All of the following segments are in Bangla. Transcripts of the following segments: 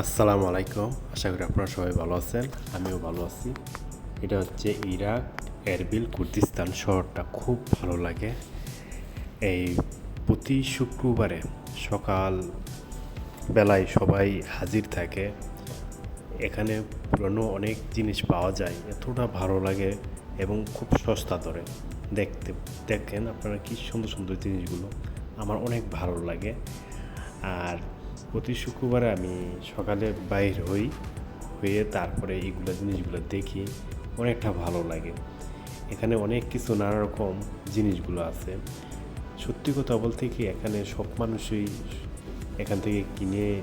আসসালামু আলাইকুম। আশা করি আপনারা সবাই ভালো আছেন, আমিও ভালো আছি। এটা হচ্ছে ইরাক এরবিল কুর্দিস্তান শহরটা খুব ভালো লাগে। এই প্রতি শুক্রবারে সকাল বেলায় সবাই হাজির থাকে। এখানে পুরনো অনেক জিনিস পাওয়া যায়, এতটা ভালো লাগে এবং খুব সস্তা দরে। দেখতে, দেখেন আপনারা কি সুন্দর সুন্দর জিনিসগুলো। আমার অনেক ভালো লাগে। আর প্রতি শুক্রবারে আমি সকালে বাইর হই, হয়ে তারপরে এইগুলো জিনিসগুলো দেখি। অনেকটা ভালো লাগে। এখানে অনেক কিছু নানা রকম জিনিসগুলো আছে। সত্যি কথা বলতে কি, এখানে সব মানুষই এখান থেকে কিনে,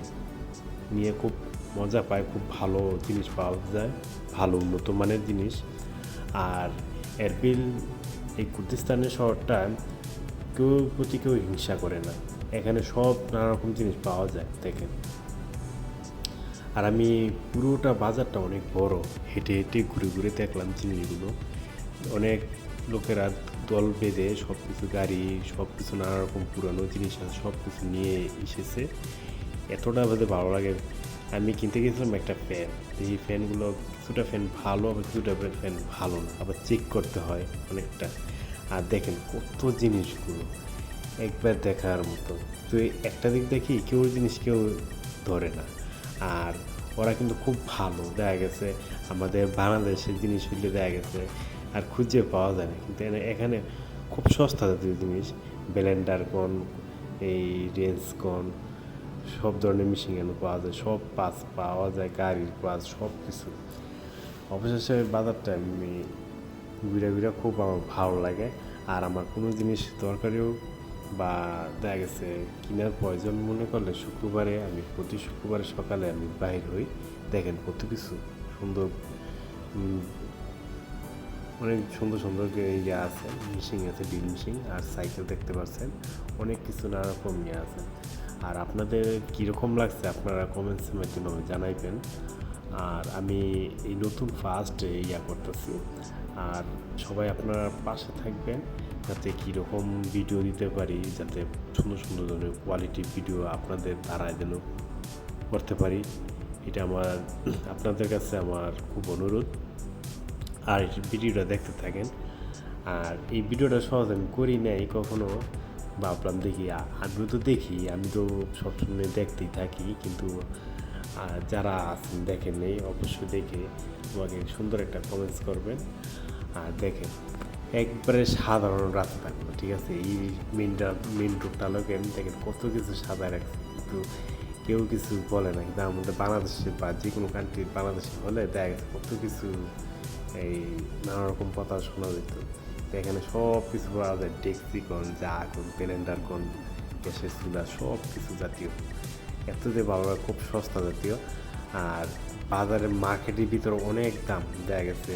নিয়ে খুব মজা পায়, খুব ভালো জিনিস পাওয়া যায়, ভালো উন্নত মানের জিনিস। আর এরবিল এই কুর্দিস্তানের শহরটা কেউ প্রতি কেউ হিংসা করে না। এখানে সব নানা রকম জিনিস পাওয়া যায় দেখেন। আর আমি পুরোটা বাজারটা অনেক বড়, হেঁটে হেঁটে ঘুরে ঘুরে দেখলাম জিনিসগুলো। অনেক লোকেরা দল বেঁধে সব কিছু গাড়ি সব কিছু নানা রকম পুরানো জিনিস আছে সব কিছু নিয়ে এসেছে। এতটা বাদে ভালো লাগে। আমি কিনতে গেছিলাম একটা ফ্যান। এই ফ্যানগুলো কিছুটা ফ্যান ভালো, আবার কিছুটা ফ্যান ভালো না, আবার চেক করতে হয় অনেকটা। আর দেখেন কত জিনিসগুলো। একবার দেখার মতো। তুই একটা দিক দেখি কেউ জিনিস কেউ ধরে না। আর ওরা কিন্তু খুব ভালো, দেখা গেছে আমাদের বাংলাদেশের জিনিস হইলে দেখা গেছে আর খুঁজে পাওয়া যায় না। কিন্তু এখানে খুব সস্তা জাতীয় জিনিস, ব্লেন্ডার কোন, এই রেঞ্জ কোন, সব ধরনের মেশিন এনে পাওয়া যায়। সব পাস পাওয়া যায়, গাড়ির পাস সব কিছু। অবশেষে বাজারটা আমি ঘুরে ঘুরে খুব আমার ভালো লাগে। আর আমার কোনো জিনিস দরকারিও বা দেখা গেছে কেনার প্রয়োজন মনে করলে শুক্রবারে আমি প্রতি শুক্রবারে সকালে আমি বাইর হই। দেখেন কত কিছু সুন্দর অনেক সুন্দর সুন্দর ইয়ে আছে, মিশিং আছে ডিল মিশিং আর সাইকেল দেখতে পাচ্ছেন অনেক কিছু নানা রকম ইয়ে আছে। আর আপনাদের কীরকম লাগছে আপনারা কমেন্টসের মাধ্যমে জানাইবেন। আর আমি এই নতুন ফার্স্ট ইয়া করতেছি। আর সবাই আপনারা পাশে থাকবেন যাতে কীরকম ভিডিও দিতে পারি, যাতে সুন্দর সুন্দর ধরনের কোয়ালিটি ভিডিও আপনাদের দ্বারায় যেন করতে পারি। এটা আমার, আপনাদের কাছে আমার খুব অনুরোধ। আর ভিডিওটা দেখতে থাকেন। আর এই ভিডিওটা সহজ আমি করি নাই কখনো। ভাবলাম দেখি, আ- আমিও তো দেখি, আমি তো সবসময় দেখতেই থাকি। কিন্তু আহ, যারা আছেন দেখেন নেই অবশ্যই দেখে আমাকে সুন্দর একটা কমেন্টস করবেন। আর দেখেন একবারে সাধারণ রাস্তা থাকল ঠিক আছে? এই মেনটা মেন রোডটা লোকে এমনি দেখেন কত কিছু সাজায় রাখছে কিন্তু কেউ কিছু বলে না কিন্তু আমাদের বাংলাদেশে বা যে কোনো কান্ট্রি বাংলাদেশে হলে দেখা গেছে কত কিছু এই নানা রকম কথা শোনা যেত। তো এখানে সব কিছু পাওয়া যায় ডেক্সি কোন যা কোন ক্যালেন্ডার কোন গ্যাসের চুলা সব কিছু জাতীয়। এত যে লাগে, খুব সস্তা জাতীয়। আর বাজারের মার্কেটের ভিতরে অনেক দাম দেখা গেছে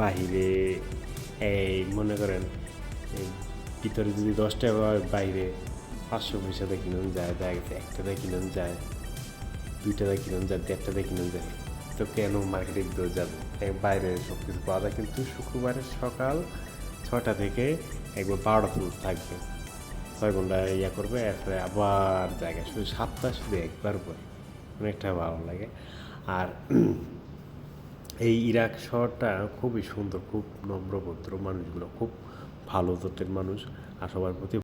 বাহিরে এই মনে করেন এই ভিতরে যদি দশ টাকা বাইরে পাঁচশো পয়সাতে কিনুন যায় দেখা গেছে এক টাকা কিনুন যায় দুই টাকা কিনুন যায় দেড় টাকা কিনুন যায়। তো কেন মার্কেটের ভিতরে যাবে বাইরে সব কিছু পাওয়া যায়? কিন্তু শুক্রবারের সকাল ছটা থেকে একবার বারোটা থাকবে। ছয় ঘণ্টা ইয়া করবে, এরপরে আবার জায়গা শুধু সাতটা শুধু একবার করে, অনেকটা ভালো লাগে। আর এই ইরাক শহরটা খুবই সুন্দর, খুব নম্রভদ্র মানুষগুলো, খুব ভালো জাতের মানুষ, আর সবার প্রতি